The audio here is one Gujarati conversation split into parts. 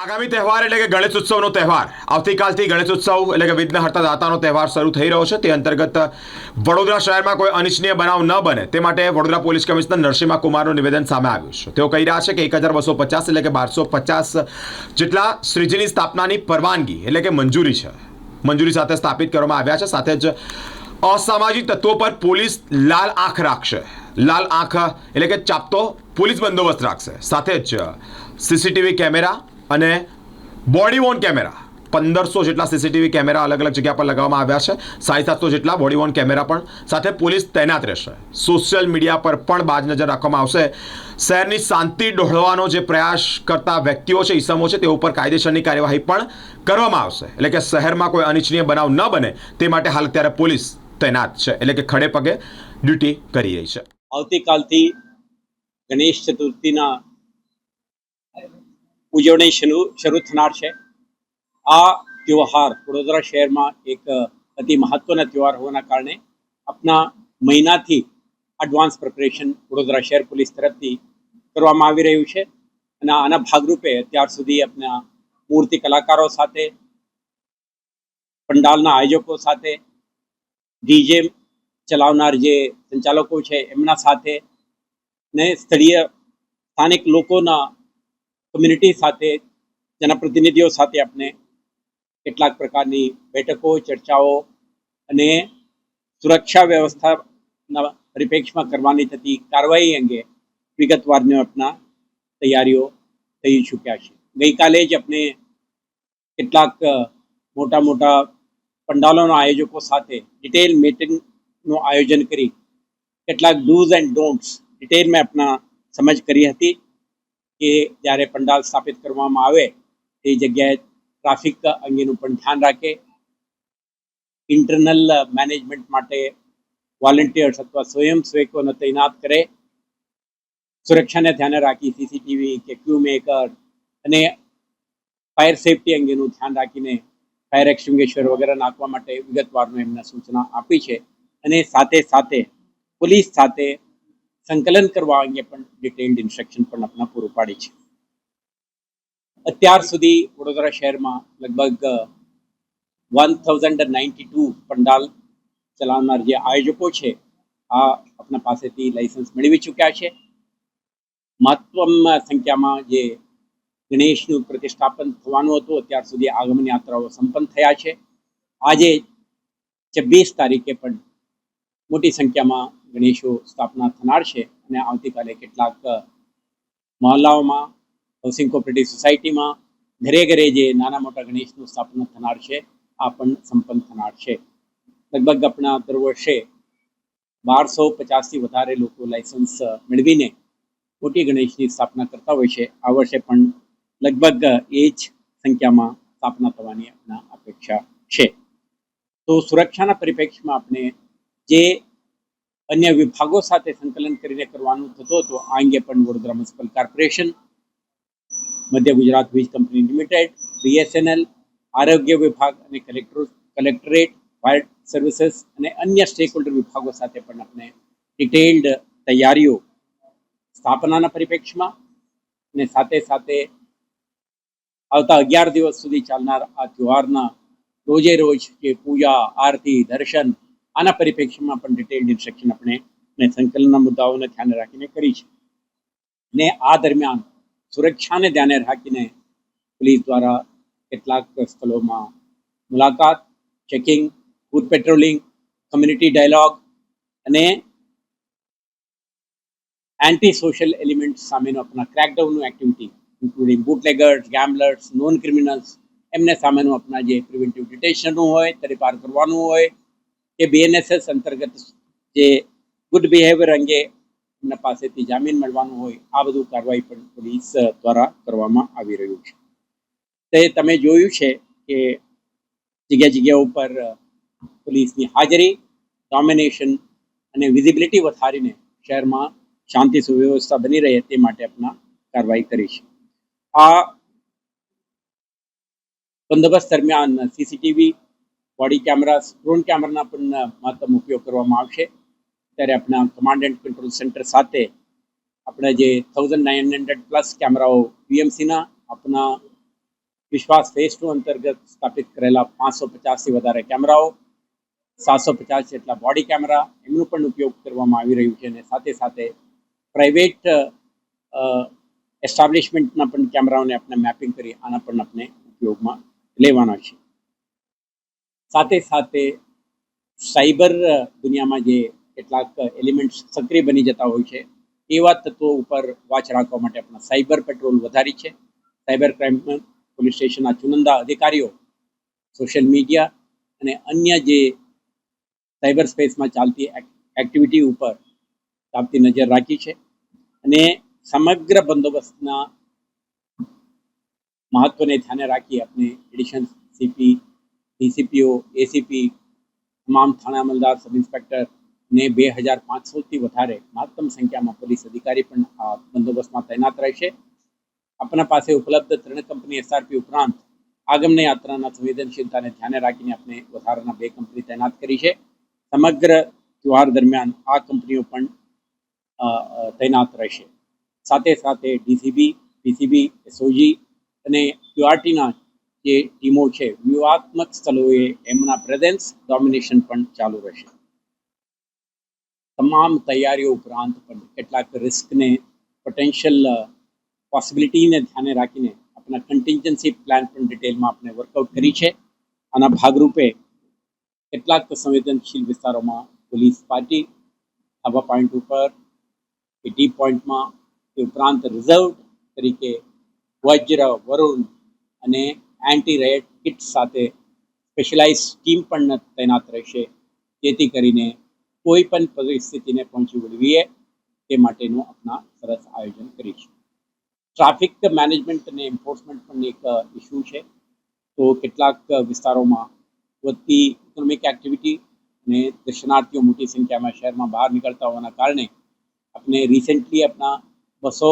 આગામી તહેવાર એટલે કે ગણેશ ઉત્સવનો તહેવાર. આવતીકાલથી ગણેશ ઉત્સવ એટલે કે વિઘ્ન હર્તા દાતાનો તહેવાર શરૂ થઈ રહ્યો છે. તે અંતર્ગત વડોદરા શહેરમાં કોઈ અનિચ્છનીય બનાવ ન બને. તે માટે વડોદરા પોલીસ કમિશનર નરસિંહ કુમારનું નિવેદન સામે આવ્યું છે. તેઓ કહી રહ્યા છે કે એક હજાર બસો પચાસ એટલે કે બારસો પચાસ જેટલા શ્રીજીની સ્થાપનાની પરવાનગી એટલે કે મંજૂરી છે. મંજૂરી સાથે સ્થાપિત કરવામાં આવ્યા છે. સાથે જ અસામાજિક તત્વો પર પોલીસ લાલ આંખ રાખશે. લાલ આંખ એટલે કે ચાપતો પોલીસ બંદોબસ્ત રાખશે. સાથે જ સીસીટીવી કેમેરા અને બોડી વોન કેમેરા પંદરસો જેટલા સીસીટીવી કેમેરા અલગ અલગ જગ્યા પર લગાવવામાં આવ્યા છે. સાડી સાતસો જેટલા બોડી વોન કેમેરા પણ સાથે પોલીસ તૈનાત રહેશે. સોશિયલ મીડિયા પર પણ બાજ નજર રાખવામાં આવશે. શહેરની શાંતિ ડોળવાનો જે પ્રયાસ કરતા વ્યક્તિઓ છે, ઈસમો છે તે ઉપર કાયદેસરની કાર્યવાહી પણ કરવામાં આવશે. એટલે કે શહેરમાં કોઈ અનિચ્છનીય બનાવ ન બને, તે માટે હાલ અત્યારે પોલીસ તૈનાત છે. એટલે કે ખડે પગે ડ્યુટી કરી રહી છે. આવતીકાલથી ગણેશ ચતુર્થીના ઉજવણી શરૂ થનાર છે. આ ત્યોહાર વડોદરા શહેરમાં એક અતિ મહત્વના ત્યોહાર હોવાના કારણે આપણા મહિનાથી એડવાન્સ પ્રિપરેશન વડોદરા શહેર પોલીસ તરફથી કરવામાં આવી રહ્યું છે. અને આના ભાગરૂપે અત્યાર સુધી આપના મૂર્તિ કલાકારો સાથે, પંડાલના આયોજકો સાથે, ડીજે ચલાવનાર જે સંચાલકો છે, એમના સાથે ને સ્થળીય સ્થાનિક લોકોના કમ્યુનિટી સાથે, જનપ્રતિનિધિઓ સાથે આપણે કેટલાક પ્રકારની બેઠકો, ચર્ચાઓ અને સુરક્ષા વ્યવસ્થાના પરિપ્રેક્ષમાં કરવાની થતી કાર્યવાહી અંગે વિગતવારની આપણા તૈયારીઓ થઈ ચૂક્યા છે. ગઈકાલે જ આપણે કેટલાક મોટા મોટા પંડાલોના આયોજકો સાથે ડિટેલ મીટિંગનું આયોજન કરી, કેટલાક ડૂઝ એન્ડ ડોન્ટ્સ ડિટેલમાં આપણા સમજ કરી હતી. કે જ્યારે પંડાલ સ્થાપિત કરવામાં આવે તે જગ્યાએ ટ્રાફિક અંગેનું પણ ધ્યાન રાખે. ઇન્ટરનલ મેનેજમેન્ટ માટે વોલેન્ટિયર્સ અથવા સ્વયંસેવકોને તૈનાત કરે. સુરક્ષાને ધ્યાને રાખી સીસીટીવી કે ક્યુ મેકર અને ફાયર સેફટી અંગેનું ધ્યાન રાખીને ફાયર એક્સટિંગ્વિશર વગેરે નાખવા માટે વિગતવારનું એમને સૂચના આપી છે. અને સાથે સાથે પોલીસ સાથે સંકલન કરવા અંગે પણ ડિટેલ્ડ ઇન્સ્ટ્રક્શન પણ આપણા પૂરું પાડી છે. અત્યાર સુધી વડોદરા શહેરમાં લગભગ one thousand ninety two pandal ચલાવનાર જે આયોજકો છે, આ આપણા પાસેથી લાઇસન્સ મેળવી ચૂક્યા છે. મહત્વમ સંખ્યામાં જે ગણેશનું પ્રતિષ્ઠાપન થવાનું હતું, અત્યાર સુધી આગમન યાત્રાઓ સંપન્ન થયા છે. આજે છવ્વીસ તારીખે પણ મોટી સંખ્યામાં ગણેશો સ્થાપના થનાર છે અને આવતીકાલે કેટલાક મહોલ્લાઓમાં હાઉસિંગ કોઓપરેટિવ સોસાયટીમાં ઘરે ઘરે જે નાના મોટા ગણેશનું સ્થાપના થનાર છે, આ પણ સંપન્ન થનાર છે. લગભગ આપણા દર વર્ષે બારસો પચાસથી વધારે લોકો લાયસન્સ મેળવીને મોટી ગણેશની સ્થાપના કરતા હોય છે. આ વર્ષે પણ લગભગ એ જ સંખ્યામાં સ્થાપના થવાની આપણા અપેક્ષા છે. તો સુરક્ષાના પરિપ્રેક્ષમાં આપણે જે અન્ય વિભાગો સાથે સંકલન કરીને કરવાનું થતું હતું, આ અંગે પણ વડોદરા મ્યુનિસિપલ કોર્પોરેશન, મધ્ય ગુજરાત વીજ કંપની લિમિટેડ, બીએસએનએલ, આરોગ્ય વિભાગ અને કલેક્ટર, કલેક્ટરેટ ફાયર સર્વિસીસ અને અન્ય સ્ટેક હોલ્ડર વિભાગો સાથે પણ આપણે ડિટેલ્ડ તૈયારીઓ સ્થાપનાના પરિપ્રેક્ષમાં અને સાથે સાથે આવતા અગિયાર દિવસ સુધી ચાલનાર આ તહેવારના રોજે રોજ જે પૂજા, આરતી, દર્શન આના પરિપ્રેક્ષ્યમાં પણ ડિટેલ ઇન્સ્ટ્રક્શન આપણે અને સંકલનના મુદ્દાઓને ધ્યાને રાખીને કરી છે. ને આ દરમિયાન સુરક્ષાને ધ્યાને રાખીને પોલીસ દ્વારા કેટલાક સ્થળોમાં મુલાકાત checking foot patrolling community dialogue અને એન્ટી સોશિયલ એલિમેન્ટ સામેનો આપણા ક્રેકડાઉનનું activity including bootleggers gamblers non criminals એમને સામેનું આપણા જે પ્રિવેન્ટિવ ડિટેશનનું હોય તરી પાર કરવાનું હોય કે બીએનએસએસ અંતર્ગત જે ગુડ બિહેવિયર અંગે એમના પાસેથી જામીન મળવાનું હોય, આ બધું કાર્યવાહી પણ પોલીસ દ્વારા કરવામાં આવી રહ્યું છે. તે તમે જોયું છે કે જગ્યા જગ્યા ઉપર પોલીસની હાજરી ડોમિનેશન અને વિઝિબિલિટી વધારીને શહેરમાં શાંતિ સુવ્યવસ્થા બની રહે તે માટે આપણા કાર્યવાહી કરી છે. આ બંદોબસ્ત દરમિયાન સીસીટીવી બોડી કેમેરા ડ્રોન કેમેરાના પણ મહત્તમ ઉપયોગ કરવામાં આવશે. ત્યારે આપણા કમાન્ડ એન્ડ કંટ્રોલ સેન્ટર સાથે આપણે જે થાઉઝન્ડ નાઇન હંડ્રેડ પ્લસ કેમેરાઓ પીએમસીના આપણા વિશ્વાસ ફેઝ ટુ અંતર્ગત સ્થાપિત કરેલા પાંચસો પચાસથી વધારે કેમેરાઓ સાતસો પચાસ જેટલા બોડી કેમેરા એમનો પણ ઉપયોગ કરવામાં આવી રહ્યું છે અને સાથે સાથે પ્રાઇવેટ એસ્ટાબ્લિશમેન્ટના પણ કેમેરાઓને આપણે મેપિંગ કરી, આના પણ આપણે ઉપયોગમાં લેવાના છે. સાથે સાથે સાયબર દુનિયામાં જે કેટલાક એલિમેન્ટ્સ સક્રિય બની જતા હોય છે એવા તત્વો ઉપર વાચ રાખવા માટે આપણા સાયબર પેટ્રોલ વધારી છે. સાયબર ક્રાઇમ પોલીસ સ્ટેશનના ચુનંદા અધિકારીઓ, સોશિયલ મીડિયા અને અન્ય જે સાયબર સ્પેસમાં ચાલતી એક્ટિવિટી ઉપર ચાલતી નજર રાખી છે અને સમગ્ર બંદોબસ્તના મહત્વને ધ્યાને રાખી આપણે એડિશન, સીપી ડીસીપીઓ, એસીપી, તમામ થાણા અમલદાર સબ ઇન્સ્પેક્ટર ને બે હજાર પાંચસોથી વધારે મહત્તમ સંખ્યામાં પોલીસ અધિકારી પણ આ બંદોબસ્તમાં તૈનાત રહેશે આપણા પાસે ઉપલબ્ધ ત્રણ કંપની એસઆરપી ઉપરાંત આગમની યાત્રાના સંવેદનશીલતાને ધ્યાને રાખીને આપણે વધારાના બે કંપની તૈનાત કરી છે. સમગ્ર ત્યોહાર દરમિયાન આ કંપનીઓ પણ તૈનાત રહેશે. સાથે સાથે ડીસીબી, પીસીબી, એસઓજી અને ક્યુઆરટીના જે ટીમો છે, વ્યૂહાત્મક સ્થળોએ એમના પ્રેઝન્સ ડોમિનેશન પણ ચાલુ રહેશે. તમામ તૈયારીઓ ઉપરાંત પણ કેટલાક રિસ્કને પોટેન્શિયલ પોસિબિલિટીને ધ્યાને રાખીને આપણા કન્ટિન્જન્સી પ્લાન પણ ડિટેલમાં આપણે વર્કઆઉટ કરી છે. આના ભાગરૂપે કેટલાક સંવેદનશીલ વિસ્તારોમાં પોલીસ પાર્ટી આવા પોઈન્ટ ઉપર કે ટી પોઈન્ટમાં તે ઉપરાંત રિઝર્વ તરીકે વજ્ર, વરુણ અને એન્ટી રેડ કિટ સાથે સ્પેશિયલાઇઝ ટીમ પણ તૈનાત રહેશે. જેથી કરીને કોઈ પણ પરિસ્થિતિને પહોંચી વળવીએ તે માટેનું આપણા સરસ આયોજન કરીશું. ટ્રાફિક મેનેજમેન્ટ અને એન્ફોર્સમેન્ટ પણ એક ઇસ્યુ છે. તો કેટલાક વિસ્તારોમાં વધતી ઇકોનોમિક એક્ટિવિટી અને દર્શનાર્થીઓ મોટી સંખ્યામાં શહેરમાં બહાર નીકળતા હોવાના કારણે આપણે રિસેન્ટલી આપણા બસો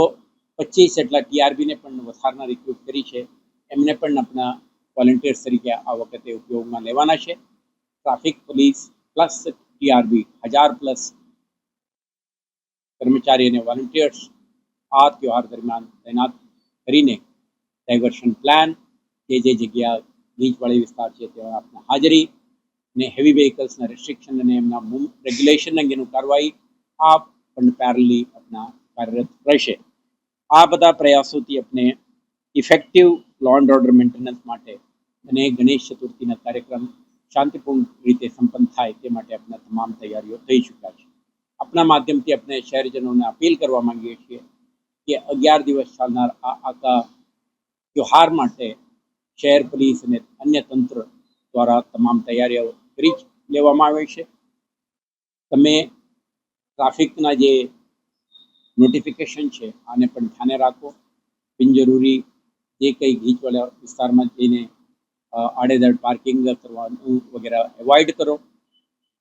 પચીસ જેટલા ટીઆરબીને પણ વધારનાર રિક્રુટ કરી છે. એમને પણ આપણા વોલેન્ટિયર્સ તરીકે આ વખતે ઉપયોગમાં લેવાના છે. ટ્રાફિક પોલીસ પ્લસ ટીઆરબી હજાર પ્લસ કર્મચારી અને વોલેન્ટિયર્સ આ ત્યોહાર દરમિયાન તૈનાત કરીને ડાયવર્શન પ્લાન જે જે જગ્યા બીચવાળી વિસ્તાર છે તેમાં આપણે હાજરી ને હેવી વેહિકલ્સના રિસ્ટ્રિક્શન અને એમના રેગ્યુલેશન અંગેનું કાર્યવાહી આ પણ પેરેલી આપણા કાર્યરત રહેશે. આ બધા પ્રયાસોથી આપણે effective law and order maintenance માટે અને ગણેશ ચતુર્થીના કાર્યક્રમ શાંતિપૂર્ણ રીતે સંપન્ન થાય તે માટે આપણા તમામ તૈયારીઓ થઈ ચૂક્યા છે. આપણા માધ્યમથી આપણે શહેરજનોને અપીલ કરવા માંગીએ છીએ કે અગિયાર દિવસ ચાલનાર આ આખા ત્યોહાર માટે શહેર પોલીસ અને અન્ય તંત્ર દ્વારા તમામ તૈયારીઓ કરી લેવામાં આવે છે. તમે ટ્રાફિકના જે નોટિફિકેશન છે આને પણ ધ્યાને રાખો. બિનજરૂરી જે કંઈ ગીચવાળા વિસ્તારમાં જઈને આડેધડ પાર્કિંગ કરવાનું વગેરે એવોઇડ કરો.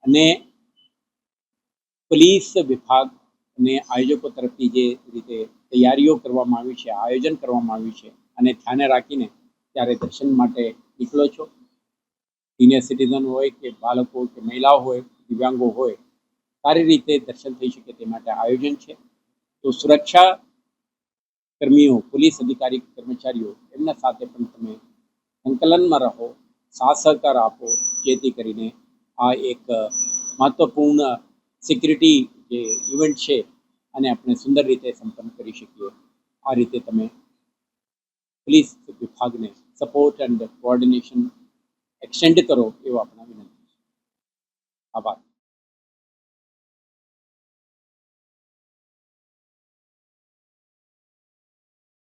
અને પોલીસ વિભાગ અને આયોજકો તરફથી જે રીતે તૈયારીઓ કરવામાં આવી છે, આયોજન કરવામાં આવ્યું છે, અને ધ્યાને રાખીને ત્યારે દર્શન માટે નીકળો છો. સિનિયર સિટીઝન હોય કે બાળકો કે મહિલાઓ હોય, દિવ્યાંગો હોય, સારી રીતે દર્શન થઈ શકે તે માટે આયોજન છે. તો સુરક્ષા કર્મીઓ, પોલીસ અધિકારી, કર્મચારીઓ, એમના સાથે પણ તમે સંકલનમાં રહો, સાથ સહકાર આપો, જેથી કરીને આ એક મહત્વપૂર્ણ સિક્યુરિટી જે ઇવેન્ટ છે અને આપણે સુંદર રીતે સંપન્ન કરી શકીએ. આ રીતે તમે પોલીસ વિભાગને સપોર્ટ એન્ડ કોઓર્ડિનેશન એક્સટેન્ડ કરો એવો આપણા વિનંતી છે. આભાર.